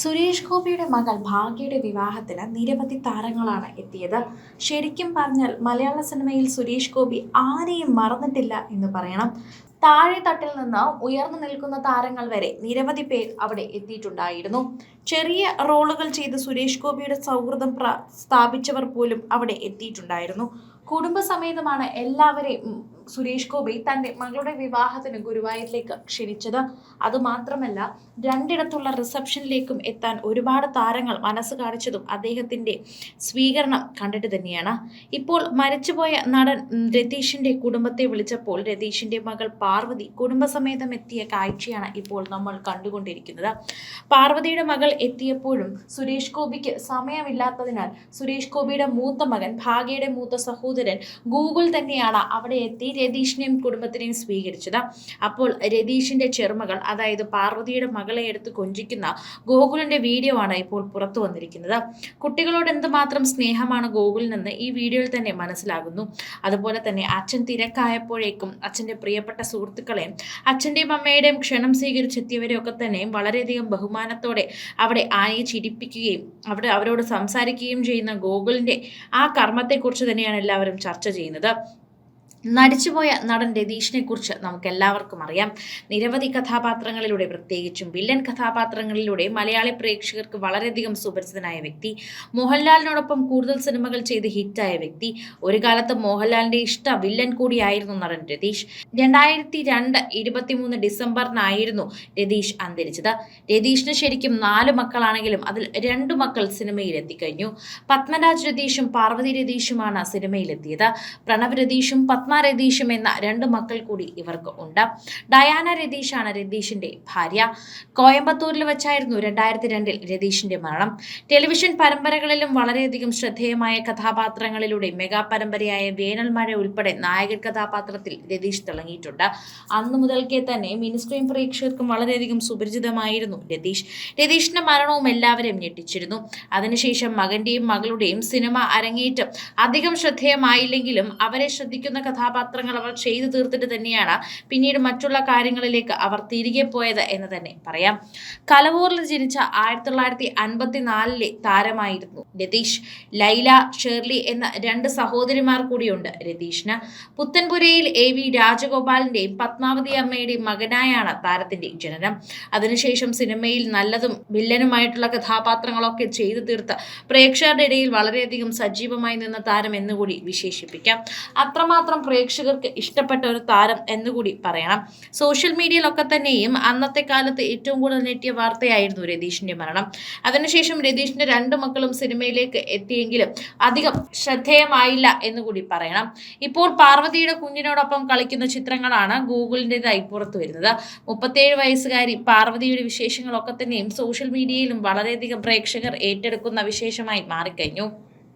സുരേഷ് ഗോപിയുടെ മകൾ ഭാഗ്യയുടെ വിവാഹത്തിന് നിരവധി താരങ്ങളാണ് എത്തിയത്. ശരിക്കും പറഞ്ഞാൽ മലയാള സിനിമയിൽ സുരേഷ് ഗോപി ആരെയും മറന്നിട്ടില്ല എന്ന് പറയണം. താഴെ തട്ടിൽ നിന്ന് ഉയർന്നു നിൽക്കുന്ന താരങ്ങൾ വരെ നിരവധി പേർ അവിടെ എത്തിയിട്ടുണ്ടായിരുന്നു. ചെറിയ റോളുകൾ ചെയ്ത് സുരേഷ് ഗോപിയുടെ സൗഹൃദം സ്ഥാപിച്ചവർ പോലും അവിടെ എത്തിയിട്ടുണ്ടായിരുന്നു. കുടുംബസമേതമാണ് എല്ലാവരെയും സുരേഷ് ഗോപി തന്റെ മകളുടെ വിവാഹത്തിന് ഗുരുവായൂരിലേക്ക് ക്ഷണിച്ചത്. അതുമാത്രമല്ല രണ്ടിടത്തുള്ള റിസപ്ഷനിലേക്കും എത്താൻ ഒരുപാട് താരങ്ങൾ മനസ്സ് കാണിച്ചതും അദ്ദേഹത്തിന്റെ സ്വീകരണം കണ്ടിട്ട് തന്നെയാണ്. ഇപ്പോൾ മരിച്ചുപോയ നടൻ രതീഷിന്റെ കുടുംബത്തെ വിളിച്ചപ്പോൾ രതീഷിന്റെ മകൾ പാർവതി കുടുംബസമേതം എത്തിയ കാഴ്ചയാണ് ഇപ്പോൾ നമ്മൾ കണ്ടുകൊണ്ടിരിക്കുന്നത്. പാർവതിയുടെ മകൾ എത്തിയപ്പോഴും സുരേഷ് ഗോപിക്ക് സമയമില്ലാത്തതിനാൽ സുരേഷ് ഗോപിയുടെ മൂത്ത മകൻ ഭാഗ്യയുടെ മൂത്ത സഹോദരൻ ഗൂഗിൾ തന്നെയാണ് അവിടെ എത്തി രതീഷിനെയും കുടുംബത്തിനെയും സ്വീകരിച്ചത്. അപ്പോൾ രതീഷിന്റെ ചെറുമകൾ അതായത് പാർവതിയുടെ മകളെ എടുത്ത് കൊഞ്ചിക്കുന്ന ഗോകുലിന്റെ വീഡിയോ ആണ് ഇപ്പോൾ പുറത്തു വന്നിരിക്കുന്നത്. കുട്ടികളോട് എന്തുമാത്രം സ്നേഹമാണ് ഗോകുലിനെന്ന് ഈ വീഡിയോയിൽ തന്നെ മനസ്സിലാകുന്നു. അതുപോലെ തന്നെ അച്ഛൻ തിരക്കായപ്പോഴേക്കും അച്ഛന്റെ പ്രിയപ്പെട്ട സുഹൃത്തുക്കളെയും അച്ഛന്റെയും അമ്മയുടെയും ക്ഷണം സ്വീകരിച്ചെത്തിയവരെയൊക്കെ തന്നെയും വളരെയധികം ബഹുമാനത്തോടെ അവിടെ ആനയെ ചിരിപ്പിക്കുകയും അവിടെ അവരോട് സംസാരിക്കുകയും ചെയ്യുന്ന ഗോകുലിന്റെ ആ കർമ്മത്തെക്കുറിച്ച് തന്നെയാണ് എല്ലാവരും ചർച്ച ചെയ്യുന്നത്. നടിച്ചുപോയ നടൻ രതീഷിനെ കുറിച്ച് നമുക്ക് എല്ലാവർക്കും അറിയാം. നിരവധി കഥാപാത്രങ്ങളിലൂടെ പ്രത്യേകിച്ചും വില്ലൻ കഥാപാത്രങ്ങളിലൂടെ മലയാളി പ്രേക്ഷകർക്ക് വളരെയധികം സുപരിചിതനായ വ്യക്തി മോഹൻലാലിനോടൊപ്പം കൂടുതൽ സിനിമകൾ ചെയ്ത് ഹിറ്റായ വ്യക്തി ഒരു കാലത്ത് മോഹൻലാലിന്റെ ഇഷ്ട വില്ലൻ കൂടിയായിരുന്നു നടൻ രതീഷ്. രണ്ടായിരത്തി രണ്ട് ഇരുപത്തിമൂന്ന് ഡിസംബറിനായിരുന്നു രതീഷ് അന്തരിച്ചത്. രതീഷിന് ശരിക്കും നാല് മക്കളാണെങ്കിലും അതിൽ രണ്ടു മക്കൾ സിനിമയിൽ എത്തിക്കഴിഞ്ഞു പത്മരാജ് രതീഷും പാർവതി രതീഷുമാണ് സിനിമയിലെത്തിയത്. പ്രണവ് രതീഷും പത്മ രതീഷും എന്ന രണ്ട് മക്കൾ കൂടി ഇവർക്ക് ഉണ്ട്. ഡയാന രതീഷാണ് രതീഷിന്റെ ഭാര്യ. കോയമ്പത്തൂരിൽ വെച്ചായിരുന്നു രണ്ടായിരത്തി രണ്ടിൽ രതീഷിന്റെ മരണം. ടെലിവിഷൻ പരമ്പരകളിലും വളരെയധികം ശ്രദ്ധേയമായ കഥാപാത്രങ്ങളിലൂടെ മെഗാ പരമ്പരയായ വേനൽ മഴ ഉൾപ്പെടെ നായകൻ കഥാപാത്രത്തിൽ രതീഷ് തിളങ്ങിയിട്ടുണ്ട്. അന്നു മുതൽക്കേ തന്നെ മിനിസ്ക്രീം പ്രേക്ഷകർക്കും വളരെയധികം സുപരിചിതമായിരുന്നു രതീഷ്. രതീഷിന്റെ മരണവും എല്ലാവരെയും ഞെട്ടിച്ചിരുന്നു. അതിനുശേഷം മകന്റെയും മകളുടെയും സിനിമ അരങ്ങേറ്റം അധികം ശ്രദ്ധേയമായില്ലെങ്കിലും അവരെ ശ്രദ്ധിക്കുന്ന കഥാപാത്രങ്ങൾ അവർ ചെയ്തു തീർത്തിട്ട് തന്നെയാണ് പിന്നീട് മറ്റുള്ള കാര്യങ്ങളിലേക്ക് അവർ തിരികെ പോയത് എന്ന് തന്നെ പറയാം. കലവൂറിൽ ജനിച്ച ആയിരത്തി തൊള്ളായിരത്തി അൻപത്തി നാലിലെ താരമായിരുന്നു രതീഷ്. ലൈല ഷേർലി എന്ന രണ്ട് സഹോദരിമാർ കൂടിയുണ്ട് രതീഷിന്. പുത്തൻപുരയിൽ എ വി രാജഗോപാലിന്റെയും പത്മാവതി അമ്മയുടെയും മകനായാണ് താരത്തിന്റെ ജനനം. അതിനുശേഷം സിനിമയിൽ നല്ലതും വില്ലനുമായിട്ടുള്ള കഥാപാത്രങ്ങളൊക്കെ ചെയ്തു തീർത്ത് പ്രേക്ഷകരുടെ ഇടയിൽ വളരെയധികം സജീവമായി നിന്ന താരം എന്നുകൂടി വിശേഷിപ്പിക്കാം. അത്രമാത്രം പ്രേക്ഷകർക്ക് ഇഷ്ടപ്പെട്ട ഒരു താരം എന്നുകൂടി പറയണം. സോഷ്യൽ മീഡിയയിലൊക്കെ തന്നെയും അന്നത്തെ കാലത്ത് ഏറ്റവും കൂടുതൽ നെറ്റിയ വാർത്തയായിരുന്നു രതീഷിന്റെ മരണം. അതിനുശേഷം രതീഷിന്റെ രണ്ട് മക്കളും സിനിമയിലേക്ക് എത്തിയെങ്കിലും അധികം ശ്രദ്ധേയമായില്ല എന്നുകൂടി പറയണം. ഇപ്പോൾ പാർവതിയുടെ കുഞ്ഞിനോടൊപ്പം കളിക്കുന്ന ചിത്രങ്ങളാണ് ഗൂഗിളിന്റെതായി പുറത്തു വരുന്നത്. മുപ്പത്തേഴ് വയസ്സുകാരി പാർവതിയുടെ വിശേഷങ്ങളൊക്കെ തന്നെയും സോഷ്യൽ മീഡിയയിലും വളരെയധികം പ്രേക്ഷകർ ഏറ്റെടുക്കുന്ന വിശേഷമായി മാറിക്കഴിഞ്ഞു.